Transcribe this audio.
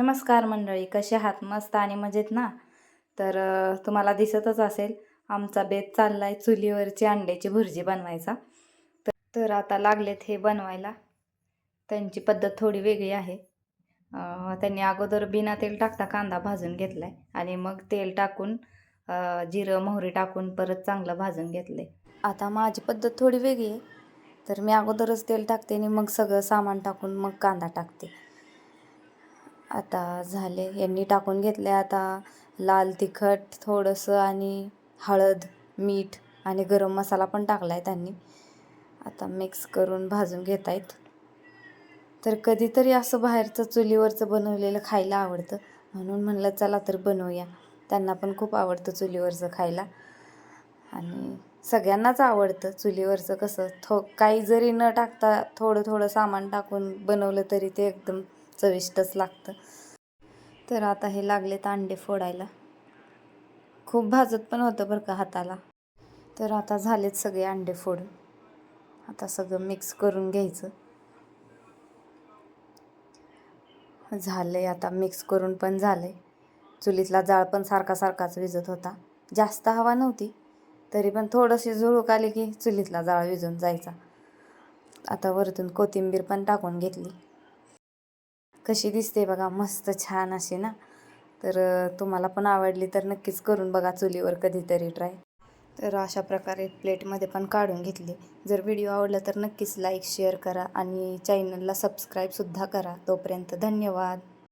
नमस्कार मंडळी कसे आहात? मस्त आणि मजेत ना? तर तुम्हाला दिसतच असेल आमचा बेत चालला आहे चुलीवरची अंड्याची भुर्जी बनवायचा. तर तर आता लागलेत हे बनवायला. त्यांची पद्धत थोडी वेगळी आहे. त्यांनी अगोदर बिना तेल टाकता कांदा भाजून घेतला आहे आणि मग तेल टाकून जिरं मोहरी टाकून परत चांगलं भाजून घेतलं आहे आता माझी पद्धत थोडी वेगळी आहे. तर मी अगोदरच तेल टाकते आणि मग सगळं सामान टाकून मग कांदा टाकते. आता झाले. यांनी टाकून घेतले आता लाल तिखट थोडंसं आणि हळद मीठ आणि गरम मसाला पण टाकला आहे त्यांनी. आता मिक्स करून भाजून घेत आहेत तर कधीतरी असं बाहेरचं चुलीवरचं बनवलेलं खायला आवडतं. म्हणून म्हणलं चला तर बनवूया. त्यांना पण खूप आवडतं चुलीवरचं खायला. आणि सगळ्यांनाच आवडतं चुलीवरचं कसं थो काही जरी न टाकता थोडं थोडं सामान टाकून बनवलं तरी ते एकदम चविष्टच लागतं. तर आता हे लागलेत अंडे फोडायला. खूप भाजत पण होतं बरं का हाताला. तर आता झालेत सगळे अंडे फोडून. आता सगळं मिक्स करून घ्यायचं. झालंय आता मिक्स करून पण झालंय. चुलीतला जाळ पण सारखा सारखाच विजत होता. जास्त हवा नव्हती तरी पण थोडंशी झुळूक आली की चुलीतला जाळ विजून जायचा. आता वरतून कोथिंबीर पण टाकून घेतली. कशी दिसते बघा मस्त छान अशी ना. तर तुम्हाला पण आवडली तर नक्कीच करून बघा चुलीवर कधीतरी ट्राय तर अशा प्रकारे प्लेटमध्ये पण काढून घेतली. जर व्हिडिओ आवडला तर नक्कीच लाईक शेअर करा आणि चॅनलला सबस्क्राईबसुद्धा करा. तोपर्यंत धन्यवाद.